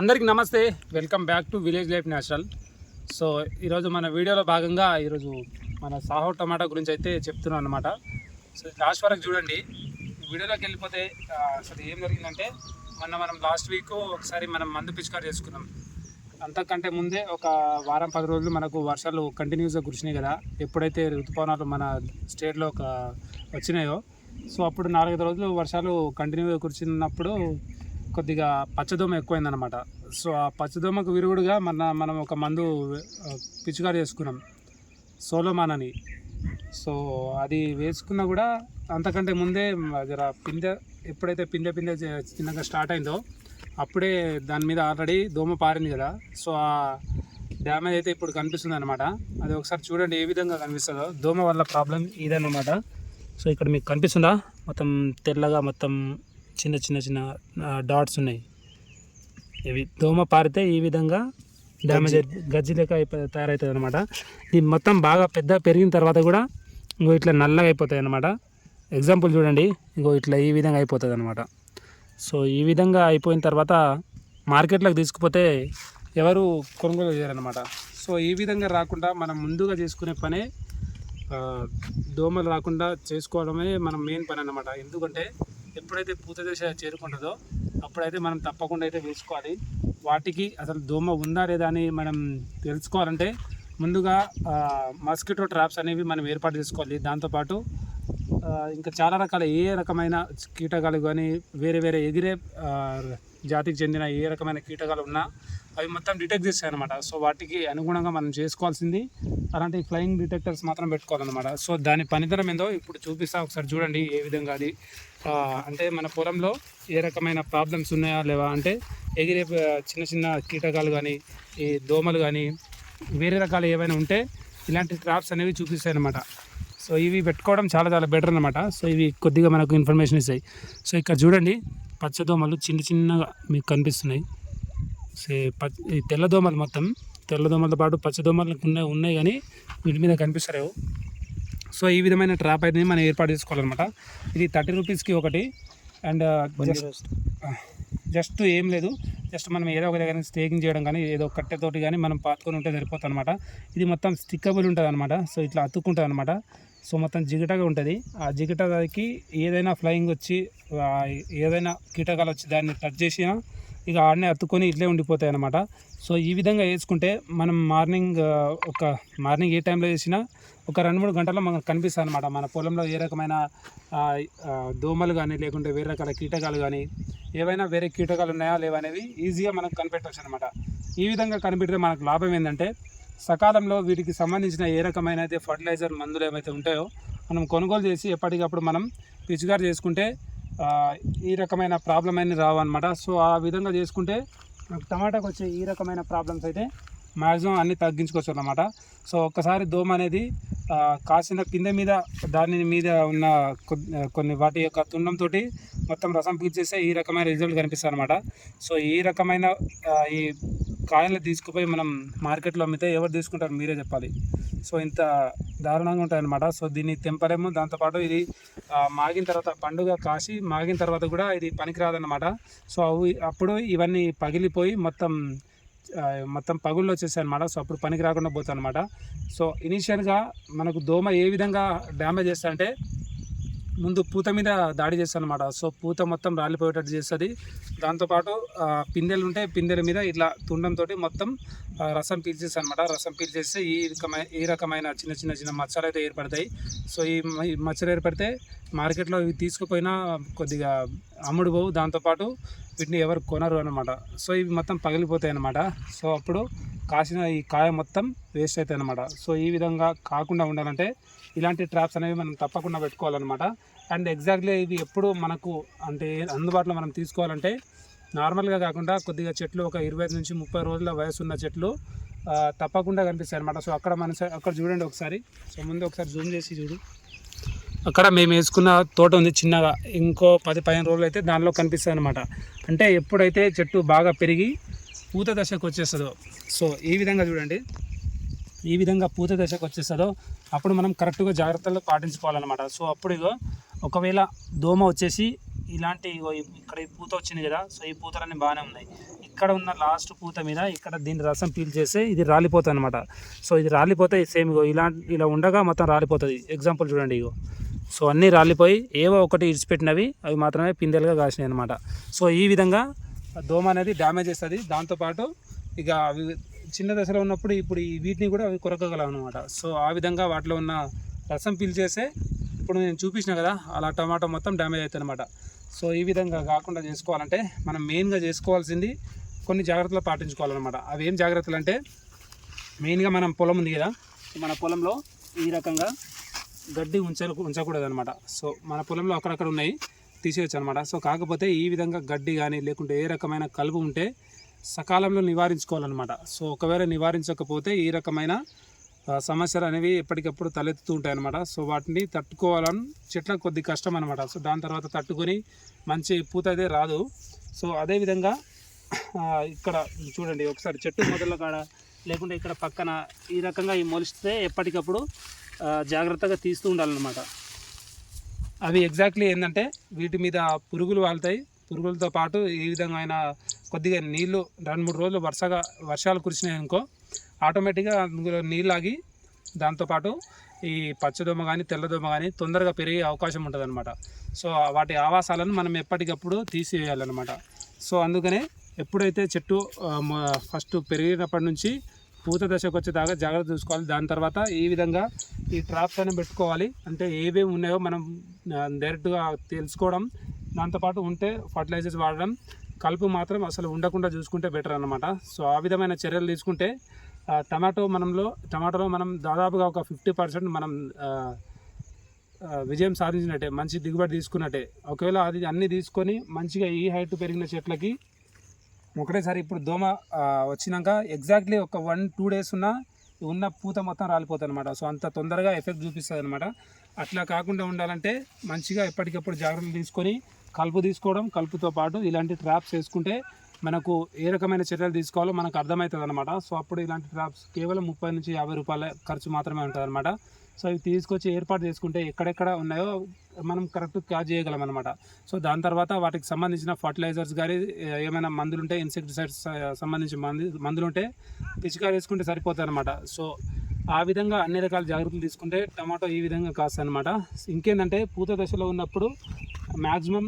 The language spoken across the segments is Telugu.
అందరికీ నమస్తే. Welcome back to village life national so ఈరోజు మన వీడియోలో భాగంగా ఈరోజు మన సాహో టమాటా గురించి అయితే చెప్తున్నాను అనమాట సో లాస్ట్ వరకు చూడండి. వీడియోలోకి వెళ్ళిపోతే అసలు ఏం జరిగిందంటే మొన్న మనం లాస్ట్ వీక్ ఒకసారి మనం మందు పిచికారు చేసుకున్నాం. అంతకంటే ముందే ఒక వారం పది రోజులు మనకు వర్షాలు కంటిన్యూస్గా కురిసినాయి కదా. ఎప్పుడైతే ఋతుపవనాలు మన స్టేట్లో ఒక వచ్చినాయో సో అప్పుడు నాలుగైదు రోజులు వర్షాలు కంటిన్యూగా కురిచినప్పుడు కొద్దిగా పచ్చదోమ ఎక్కువైందనమాట సో ఆ పచ్చదోమకు విరుగుడుగా మన మనం ఒక మందు ఆ, పిచికారి చేసుకున్నాం. సోలోమాన్ అని సో అది వేసుకున్నా కూడా అంతకంటే ముందే జర పిందె ఎప్పుడైతే పిందె పిందె చిన్నగా స్టార్ట్ అయిందో అప్పుడే దాని మీద ఆల్రెడీ దోమ పారింది కదా. సో ఆ డ్యామేజ్ అయితే ఇప్పుడు కనిపిస్తుంది అనమాట అది ఒకసారి చూడండి ఏ విధంగా కనిపిస్తుందో. దోమ వల్ల ప్రాబ్లం ఇదన్నమాట. సో ఇక్కడ మీకు కనిపిస్తుందా? మొత్తం తెల్లగా మొత్తం చిన్న చిన్న చిన్న డాట్స్ ఉన్నాయి. ఇవి దోమ పారితే ఈ విధంగా డ్యామేజ్ గజ్జి. లెక్క తయారవుతుంది అనమాట ఇది మొత్తం బాగా పెద్ద పెరిగిన తర్వాత కూడా ఇంకో ఇట్లా నల్లగా అయిపోతాయి అనమాట ఎగ్జాంపుల్ చూడండి. ఇంకో ఇట్లా ఈ విధంగా అయిపోతుంది అనమాట సో ఈ విధంగా అయిపోయిన తర్వాత మార్కెట్లోకి తీసుకుపోతే ఎవరు కొనుగోలు చేయరనమాట సో ఈ విధంగా రాకుండా మనం ముందుగా చేసుకునే పనే దోమలు రాకుండా చేసుకోవడమే మనం మెయిన్ పని అన్నమాట. ఎందుకంటే ఎప్పుడైతే పూత దశ చేరుకుంటుందో అప్పుడైతే మనం తప్పకుండా అయితే వేసుకోవాలి. వాటికి అసలు దోమ ఉందా లేదా అని మనం తెలుసుకోవాలంటే ముందుగా మస్కిటో ట్రాప్స్ అనేవి మనం ఏర్పాటు చేసుకోవాలి. దాంతోపాటు ఇంకా చాలా రకాల ఏ రకమైన కీటకాలు కానీ వేరే వేరే ఎగిరే జాతికి చెందిన ఏ రకమైన కీటకాలు ఉన్నా అవి మొత్తం డిటెక్ట్ చేస్తాయి అనమాట సో వాటికి అనుగుణంగా మనం చేసుకోవాల్సింది అలాంటి ఫ్లయింగ్ డిటెక్టర్స్ మాత్రం పెట్టుకోవాలన్నమాట. సో దాని పనితనం ఏందో ఇప్పుడు చూపిస్తా ఒకసారి చూడండి ఏ విధంగా అది అంటే మన పొలంలో ఏ రకమైన ప్రాబ్లమ్స్ ఉన్నాయా లేవా అంటే ఎగిరే చిన్న చిన్న కీటకాలు కానీ ఈ దోమలు కానీ వేరే రకాలు ఏవైనా ఉంటే ఇలాంటి ట్రాప్స్ అనేవి చూపిస్తాయి అనమాట సో ఇవి పెట్టుకోవడం చాలా చాలా బెటర్ అనమాట సో ఇవి కొద్దిగా మనకు ఇన్ఫర్మేషన్ ఇస్తాయి. సో ఇక్కడ చూడండి పచ్చదోమలు చిన్న చిన్నగా మీకు కనిపిస్తున్నాయి. తెల్లదోమలు మొత్తం తెల్లదోమలతో పాటు పచ్చదోమలు ఉన్నాయి ఉన్నాయి కానీ వీటి మీద కనిపిస్తలేవు. సో ఈ విధమైన ట్రాప్ అయితే మనం ఏర్పాటు చేసుకోవాలన్నమాట. ఇది థర్టీ రూపీస్కి ఒకటి. అండ్ జస్ట్ జస్ట్ ఏం లేదు. జస్ట్ మనం ఏదో ఒక దగ్గర స్టేకింగ్ చేయడం కానీ ఏదో కట్టెతోటి కానీ మనం పాతుకొని ఉంటే సరిపోతుంది అనమాట ఇది మొత్తం స్టిక్కబుల్ ఉంటుంది అనమాట సో ఇట్లా అతుక్కుంటుంది అనమాట సో మొత్తం జిగటగా ఉంటుంది. ఆ జిగటకి ఏదైనా ఫ్లయింగ్ వచ్చి ఏదైనా కీటకాలు వచ్చి దాన్ని టచ్ చేసినా ఇక ఆడనే అత్తుకొని ఇట్లే ఉండిపోతాయి అనమాట సో ఈ విధంగా వేసుకుంటే మనం మార్నింగ్ ఒక మార్నింగ్ ఏ టైంలో వేసినా ఒక రెండు మూడు గంటల్లో మనకు కనిపిస్తుంది అనమాట మన పొలంలో ఏ రకమైన దోమలు కానీ లేకుంటే వేరే రకాల కీటకాలు కానీ ఏవైనా వేరే కీటకాలు ఉన్నాయా లేవనేవి ఈజీగా మనకు కనిపెట్టవచ్చు అనమాట ఈ విధంగా కనిపెడితే మనకు లాభం ఏంటంటే సకాలంలో వీటికి సంబంధించిన ఏ రకమైన అయితే ఫర్టిలైజర్ మందులు ఏమైతే ఉంటాయో మనం కొనుగోలు చేసి ఎప్పటికప్పుడు మనం పిచికారి చేసుకుంటే ఈ రకమైన ప్రాబ్లం అనేది రావు అనమాట సో ఆ విధంగా చేసుకుంటే మనకు టమాటాకు వచ్చే ఈ రకమైన ప్రాబ్లమ్స్ అయితే మ్యాక్సిమం అన్ని తగ్గించుకోవచ్చు అన్నమాట సో ఒక్కసారి దోమ అనేది కాసిన కింద మీద దాని మీద ఉన్న కొన్ని వాటి యొక్క తుండంతో మొత్తం రసం పీల్చేస్తే ఈ రకమైన రిజల్ట్ కనిపిస్తుంది అనమాట సో ఈ రకమైన ఈ కాయిన్లు తీసుకుపోయి మనం మార్కెట్లో అమ్మితే ఎవరు తీసుకుంటారు? మీరే చెప్పాలి. సో ఇంత దారుణంగా ఉంటాయన్నమాట. సో దీన్ని తెంపలేము. దాంతోపాటు ఇది మాగిన తర్వాత పండుగ కాసి మాగిన తర్వాత కూడా ఇది పనికిరాదన్నమాట. సో అవి అప్పుడు ఇవన్నీ పగిలిపోయి మొత్తం మొత్తం పగుళ్ళు వచ్చేసాయి అనమాట సో అప్పుడు పనికి రాకుండా పోతుంది అనమాట సో ఇనీషియల్గా మనకు దోమ ఏ విధంగా డ్యామేజ్ చేస్తాయంటే ముందు పూత మీద దాడి చేస్తుంది అనమాట సో పూత మొత్తం రాలిపోయేటట్టు చేస్తుంది. దాంతోపాటు పిందెలు ఉంటే పిందెల మీద ఇట్లా తుండంతో మొత్తం రసం పీల్చేస్తానమాట అనమాట రసం పీల్చేస్తే ఈ రకమైన ఈ రకమైన చిన్న చిన్న చిన్న మచ్చలు అయితే ఏర్పడతాయి. సో ఈ ఈ మచ్చలు ఏర్పడితే మార్కెట్లో ఇవి తీసుకుపోయినా కొద్దిగా అమ్ముడు పోవు. దాంతోపాటు వీటిని ఎవరు కొనరు అనమాట సో ఇవి మొత్తం పగిలిపోతాయి అనమాట సో అప్పుడు కాసిన ఈ కాయ మొత్తం వేస్ట్ అవుతాయి అనమాట సో ఈ విధంగా కాకుండా ఉండాలంటే ఇలాంటి ట్రాప్స్ అనేవి మనం తప్పకుండా పెట్టుకోవాలన్నమాట. అండ్ ఎగ్జాక్ట్లీ ఇవి ఎప్పుడు మనకు అంటే అందుబాటులో మనం తీసుకోవాలంటే నార్మల్గా కాకుండా కొద్దిగా చెట్లు ఒక ఇరవై ఐదు నుంచి ముప్పై రోజుల వయసు ఉన్న చెట్లు తప్పకుండా కనిపిస్తాయి అనమాట సో అక్కడ మన అక్కడ చూడండి ఒకసారి. సో ముందు ఒకసారి జూమ్ చేసి చూడు. అక్కడ మేము వేసుకున్న తోట ఉంది చిన్నగా. ఇంకో పది పదిహేను రోజులు అయితే దానిలో కనిపిస్తుంది అనమాట అంటే ఎప్పుడైతే చెట్టు బాగా పెరిగి పూత దశకు వచ్చేస్తుందో. సో ఈ విధంగా చూడండి. ఈ విధంగా పూత దశకు వచ్చేస్తుందో అప్పుడు మనం కరెక్ట్గా జాగ్రత్తలు పాటించుకోవాలన్నమాట. సో అప్పుడు ఇగో ఒకవేళ దోమ వచ్చేసి ఇలాంటి ఇక్కడ ఈ పూత వచ్చింది కదా సో ఈ పూతలన్నీ బాగానే ఉన్నాయి. ఇక్కడ ఉన్న లాస్ట్ పూత మీద ఇక్కడ దీని రసం పీల్చేస్తే ఇది రాలిపోతుంది అనమాట సో ఇది రాలిపోతే సేమ్ ఇగో ఇలా ఇలా ఉండగా మొత్తం రాలిపోతుంది. ఎగ్జాంపుల్ చూడండి ఇగో. సో అన్నీ రాలిపోయి ఏవో ఒకటి ఇడిచిపెట్టినవి అవి మాత్రమే పిందెలుగా కాసినాయి అనమాట సో ఈ విధంగా దోమ అనేది డ్యామేజ్ చేస్తుంది. దాంతోపాటు ఇక అవి చిన్న దశలో ఉన్నప్పుడు ఇప్పుడు ఈ వీటిని కూడా అవి కొరకగలం అనమాట సో ఆ విధంగా వాటిలో ఉన్న రసం పీల్చేసే ఇప్పుడు నేను చూపించిన కదా అలా టమాటో మొత్తం డ్యామేజ్ అవుతుంది అనమాట సో ఈ విధంగా కాకుండా చేసుకోవాలంటే మనం మెయిన్గా చేసుకోవాల్సింది కొన్ని జాగ్రత్తలు పాటించుకోవాలన్నమాట. అవి ఏం జాగ్రత్తలు అంటే మెయిన్గా మనం పొలం ఉంది కదా మన పొలంలో ఈ రకంగా గడ్డి ఉంచ ఉంచకూడదు అనమాట సో మన పొలంలో అక్కడక్కడ ఉన్నాయి. తీసేయచ్చు అనమాట సో కాకపోతే ఈ విధంగా గడ్డి కానీ లేకుంటే ఏ రకమైన కలుపు ఉంటే సకాలంలో నివారించుకోవాలన్నమాట. సో ఒకవేళ నివారించకపోతే ఈ రకమైన సమస్యలు అనేవి ఎప్పటికప్పుడు తలెత్తుతూ ఉంటాయి అనమాట సో వాటిని తట్టుకోవాలని చెట్లకు కొద్ది కష్టం అనమాట సో దాని తర్వాత తట్టుకొని మంచి పూత అయితే రాదు. సో అదేవిధంగా ఇక్కడ చూడండి ఒకసారి చెట్టు మొదల కాడ లేకుంటే ఇక్కడ పక్కన ఈ రకంగా ఈ మొలిస్తే ఎప్పటికప్పుడు జాగ్రత్తగా తీస్తూ ఉండాలన్నమాట. అవి ఎగ్జాక్ట్లీ ఏంటంటే వీటి మీద పురుగులు వాళ్తాయి. పురుగులతో పాటు ఈ విధంగా కొద్దిగా నీళ్ళు రెండు మూడు రోజులు వరుసగా వర్షాలు కురిసినాయి అనుకో ఆటోమేటిక్గా అందులో నీళ్ళు ఆగి దాంతోపాటు ఈ పచ్చదోమ కానీ తెల్లదోమ కానీ తొందరగా పెరిగే అవకాశం ఉంటుంది అనమాట సో వాటి ఆవాసాలను మనం ఎప్పటికప్పుడు తీసివేయాలన్నమాట. సో అందుకనే ఎప్పుడైతే చెట్టు ఫస్ట్ పెరిగినప్పటి నుంచి పూత దశకు వచ్చేదాకా జాగ్రత్త చూసుకోవాలి. దాని తర్వాత ఈ విధంగా ఈ ట్రాప్స్ అనేవి పెట్టుకోవాలి. అంటే ఏవేమి ఉన్నాయో మనం డైరెక్ట్గా తెలుసుకోవడం దాంతోపాటు ఉంటే ఫర్టిలైజర్స్ వాడడం కలుపు మాత్రం అసలు ఉండకుండా చూసుకుంటే బెటర్ అనమాట సో ఆ విధమైన చర్యలు తీసుకుంటే ఆ, టమాటో మనంలో టమాటోలో మనం దాదాపుగా ఒక ఫిఫ్టీ పర్సెంట్ మనం విజయం సాధించినట్టే మంచి దిగుబడి తీసుకున్నట్టే. ఒకవేళ అది అన్నీ తీసుకొని మంచిగా ఈ హైట్ పెరిగిన చెట్లకి ఒకటేసారి ఇప్పుడు దోమ వచ్చినాక ఎగ్జాక్ట్లీ ఒక వన్ టూ డేస్ ఉన్న ఉన్న పూత మొత్తం రాలిపోతుంది అనమాట సో అంత తొందరగా ఎఫెక్ట్ చూపిస్తుంది అనమాట అట్లా కాకుండా ఉండాలంటే మంచిగా ఎప్పటికప్పుడు జాగ్రత్తలు తీసుకొని కలుపు తీసుకోవడం కలుపుతో పాటు ఇలాంటి ట్రాప్స్ వేసుకుంటే మనకు ఏ రకమైన చర్యలు తీసుకోవాలో మనకు అర్థమవుతుంది అనమాట సో అప్పుడు ఇలాంటి ట్రాప్స్ కేవలం ముప్పై నుంచి యాభై రూపాయల ఖర్చు మాత్రమే ఉంటుంది అనమాట సో ఇవి తీసుకొచ్చి ఏర్పాటు చేసుకుంటే ఎక్కడెక్కడ ఉన్నాయో మనం కరెక్ట్ క్యాచ్ చేయగలం అనమాట సో దాని తర్వాత వాటికి సంబంధించిన ఫర్టిలైజర్స్ కానీ ఏమైనా మందులు ఉంటే ఇన్సెక్టిసైడ్స్ సంబంధించిన మందు మందులు ఉంటే పిచికారి వేసుకుంటే సరిపోతుంది అనమాట సో ఆ విధంగా అన్ని రకాల జాగ్రత్తలు తీసుకుంటే టమాటో ఈ విధంగా కాస్తుంది అనమాట ఇంకేంటంటే పూత దశలో ఉన్నప్పుడు మ్యాక్సిమం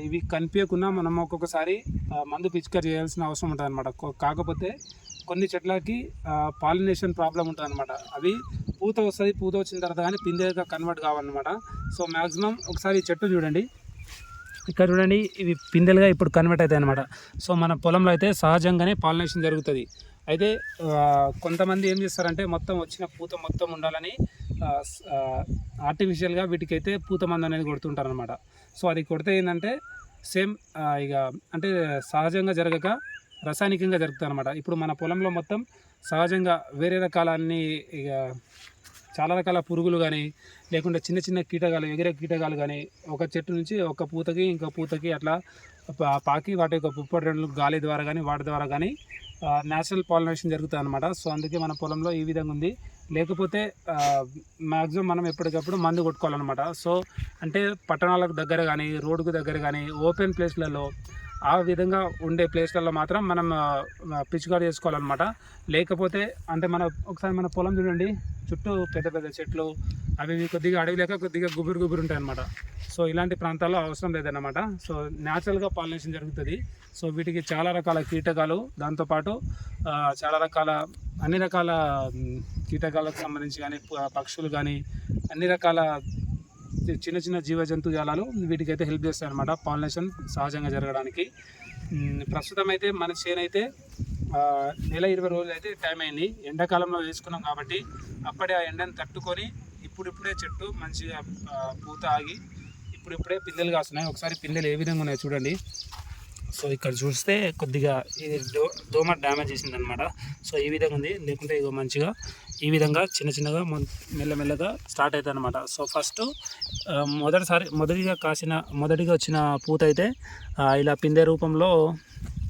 ఇవి కనిపించకుండా మనం ఒక్కొక్కసారి మందు పిచికారి చేయాల్సిన అవసరం ఉంటుంది అనమాట కాకపోతే కొన్ని చెట్లకి పాలినేషన్ ప్రాబ్లం ఉంటుంది అనమాట అవి పూత వస్తుంది పూత వచ్చిన తర్వాత కానీ పిందెగా కన్వర్ట్ కావాలన్నమాట సో మ్యాక్సిమం ఒకసారి ఈ చెట్టు చూడండి. ఇక్కడ చూడండి ఇవి పిందెలుగా ఇప్పుడు కన్వర్ట్ అవుతాయి అనమాట సో మన పొలంలో అయితే సహజంగానే పాలినేషన్ జరుగుతుంది. అయితే కొంతమంది ఏం చేస్తారంటే మొత్తం వచ్చిన పూత మొత్తం ఉండాలని ఆర్టిఫిషియల్గా వీటికైతే పూత మందు అనేది కొడుతుంటారు అనమాట సో అది కొడితే ఏంటంటే సేమ్ ఇక అంటే సహజంగా జరగక రసాయనికంగా జరుగుతుంది అనమాట ఇప్పుడు మన పొలంలో మొత్తం సహజంగా వేరే రకాలన్నీ ఇక చాలా రకాల పురుగులు కానీ లేకుంటే చిన్న చిన్న కీటకాలు ఎగిరే కీటకాలు కానీ ఒక చెట్టు నుంచి ఒక పూతకి ఇంకో పూతకి అట్లా పా- పాకి వాటి యొక్క పుప్పటి రెండు గాలి ద్వారా కానీ వాటి ద్వారా కానీ న్యాచురల్ పాలినేషన్ జరుగుతుంది అనమాట సో అందుకే మన పొలంలో ఈ విధంగా ఉంది. లేకపోతే మ్యాక్సిమం మనం ఎప్పటికప్పుడు మందు కొట్టుకోవాలన్నమాట. సో అంటే పట్టణాలకు దగ్గర కానీ రోడ్డుకు దగ్గర కానీ ఓపెన్ ప్లేస్లలో ఆ విధంగా ఉండే ప్లేస్లలో మాత్రం మనం ఆ, పిచికారి చేసుకోవాలన్నమాట. లేకపోతే అంటే మన ఒకసారి మన పొలం చూడండి చుట్టూ పెద్ద పెద్ద చెట్లు అవి కొద్దిగా అడవి లేక కొద్దిగా గుబురు గుబురు ఉంటాయి అనమాట సో ఇలాంటి ప్రాంతాల్లో అవసరం లేదన్నమాట. సో న్యాచురల్గా పాలినేషన్ జరుగుతుంది. సో వీటికి చాలా రకాల కీటకాలు దాంతోపాటు చాలా రకాల అన్ని రకాల కీటకాలకు సంబంధించి కానీ ప- పక్షులు కానీ అన్ని రకాల చిన్న చిన్న జీవ జంతు జాలాలు వీటికైతే హెల్ప్ చేస్తాయి అనమాట పాలినేషన్ సహజంగా జరగడానికి. ప్రస్తుతం అయితే మన చేనైతే నెల ఇరవై రోజులు అయితే టైం అయింది. ఎండాకాలంలో వేసుకున్నాం కాబట్టి అప్పుడే ఆ ఎండను తట్టుకొని ఇప్పుడిప్పుడే చెట్టు మంచిగా పూత ఆగి ఇప్పుడిప్పుడే పిందెలు కాస్తున్నాయి. ఒకసారి పిందెలు ఏ విధంగా ఉన్నాయో చూడండి. సో ఇక్కడ చూస్తే కొద్దిగా ఇది డో దోమ డ్యామేజ్ చేసింది అనమాట సో ఈ విధంగా ఉంది. లేకుంటే ఇగో మంచిగా ఈ విధంగా చిన్న చిన్నగా మెల్లమెల్లగా స్టార్ట్ అవుతుంది అనమాట సో ఫస్ట్ మొదటిసారి మొదటిగా కాసిన మొదటిగా వచ్చిన పూత అయితే ఇలా పిందె రూపంలో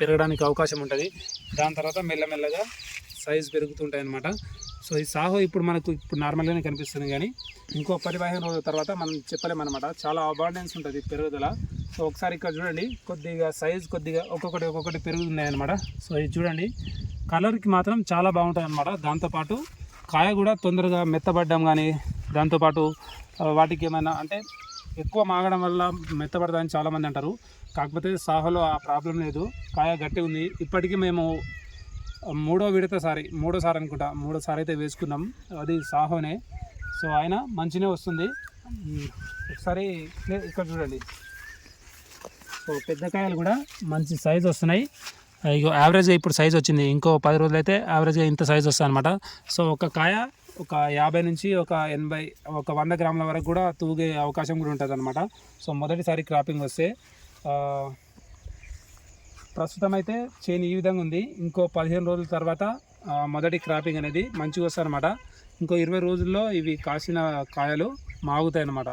పెరగడానికి అవకాశం ఉంటుంది. దాని తర్వాత మెల్లమెల్లగా సైజ్ పెరుగుతుంటాయి అనమాట సో ఈ సాహో ఇప్పుడు మనకు ఇప్పుడు నార్మల్గానే కనిపిస్తుంది కానీ ఇంకో పదిహేను రోజుల తర్వాత మనం చెప్పలేమన్నమాట చాలా అబాండెన్స్ ఉంటుంది పెరుగుదల. సో ఒకసారి ఇక్కడ చూడండి కొద్దిగా సైజ్ కొద్దిగా ఒక్కొక్కటి ఒక్కొక్కటి పెరుగుతున్నాయి అనమాట సో ఇది చూడండి కలర్కి మాత్రం చాలా బాగుంటుంది అనమాట దాంతోపాటు కాయ కూడా తొందరగా మెత్తబడ్డం కానీ దాంతోపాటు వాటికి ఏమైనా అంటే ఎక్కువ మాగడం వల్ల మెత్తబడదని చాలామంది అంటారు. కాకపోతే సాహోలో ఆ ప్రాబ్లం లేదు. కాయ గట్టి ఉంది. ఇప్పటికీ మేము మూడో విడత సారీ మూడోసారి అనుకుంటా మూడోసారి అయితే వేసుకున్నాం. అది సాహోనే. సో ఆయన మంచినే వస్తుంది. ఒకసారి ఇక్కడ చూడండి. సో పెద్ద కాయలు కూడా మంచి సైజ్ వస్తున్నాయి. ఇగో యావరేజ్ ఇప్పుడు సైజ్ వచ్చింది. ఇంకో పది రోజులు అయితే యావరేజ్గా ఇంత సైజ్ వస్తుంది అనమాట సో ఒక కాయ ఒక యాభై నుంచి ఒక ఎనభై ఒక వంద గ్రాముల వరకు కూడా తూగే అవకాశం కూడా ఉంటుంది అనమాట సో మొదటిసారి క్రాపింగ్ వస్తే ప్రస్తుతం అయితే చేను ఈ విధంగా ఉంది. ఇంకో పదిహేను రోజుల తర్వాత మొదటి క్రాపింగ్ అనేది మంచిగా వస్తుంది అనమాట ఇంకో ఇరవై రోజుల్లో ఇవి కాసిన కాయలు మాగుతాయి అన్నమాట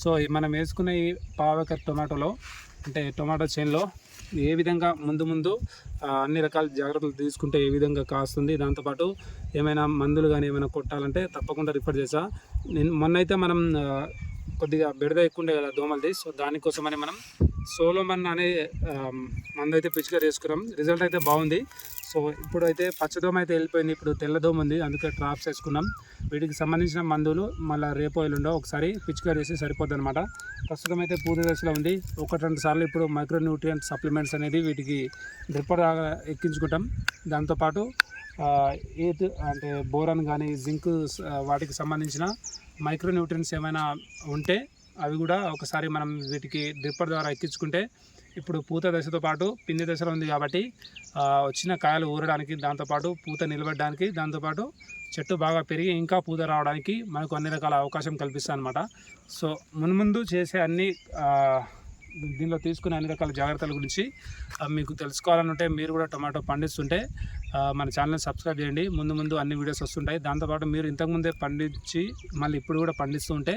సో మనం వేసుకున్న ఈ పావక టొమాటోలో అంటే టొమాటో చేనులో ఏ విధంగా ముందు ముందు అన్ని రకాల జాగ్రత్తలు తీసుకుంటే ఏ విధంగా కాస్తుంది దాంతోపాటు ఏమైనా మందులు కానీ ఏమైనా కొట్టాలంటే తప్పకుండా రిఫర్ చేసా. నేను మొన్నైతే మనం కొద్దిగా బెడద ఎక్కువ ఉండే కదా దోమలది సో దానికోసమని మనం సోలోమన్ అనే మందు అయితే పిచికారి వేసుకున్నాం రిజల్ట్ అయితే బాగుంది. సో ఇప్పుడు అయితే పచ్చదోమ అయితే వెళ్ళిపోయింది. ఇప్పుడు తెల్లదోమ ఉంది. అందుకే ట్రాప్స్ వేసుకున్నాం. వీటికి సంబంధించిన మందులు మళ్ళీ రేపు ఉండవు ఒకసారి పిచికారి వేసి సరిపోద్ది అనమాట ప్రస్తుతం అయితే పూర్తి దశలో ఉంది. ఒకటి రెండు సార్లు ఇప్పుడు మైక్రో న్యూట్రియంట్ సప్లిమెంట్స్ అనేది వీటికి డ్రిప్పర్ ఎక్కించుకుంటాం. దాంతోపాటు ఏత్ అంటే బోరాన్ కానీ జింక్ వాటికి సంబంధించిన మైక్రో న్యూట్రియన్స్ ఏమైనా ఉంటే అవి కూడా ఒకసారి మనం వీటికి డ్రిప్పర్ ద్వారా ఎక్కించుకుంటే ఇప్పుడు పూత దశతో పాటు పిండి దశలో ఉంది కాబట్టి వచ్చిన కాయలు ఊరడానికి దాంతోపాటు పూత నిలబడడానికి దాంతోపాటు చెట్టు బాగా పెరిగి ఇంకా పూత రావడానికి మనకు అన్ని రకాల అవకాశం కల్పిస్తుంది అనమాట సో మున్ముందు చేసే అన్ని దీనిలో తీసుకునే అన్ని రకాల జాగ్రత్తల గురించి మీకు తెలుసుకోవాలనుంటే మీరు కూడా టొమాటో పండిస్తుంటే మన ఛానల్ని సబ్స్క్రైబ్ చేయండి. ముందు ముందు అన్ని వీడియోస్ వస్తుంటాయి. దాంతోపాటు మీరు ఇంతకుముందే పండించి మళ్ళీ ఇప్పుడు కూడా పండిస్తూ ఉంటే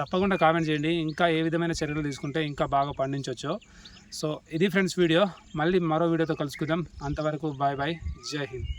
తప్పకుండా కామెంట్ చేయండి. ఇంకా ఏ విధమైన చర్యలు తీసుకుంటే ఇంకా బాగా పండించవచ్చు సో ఇది ఫ్రెండ్స్ వీడియో. మళ్ళీ మరో వీడియోతో కలుసుకుందాం. అంతవరకు బాయ్ బాయ్ జై హింద్.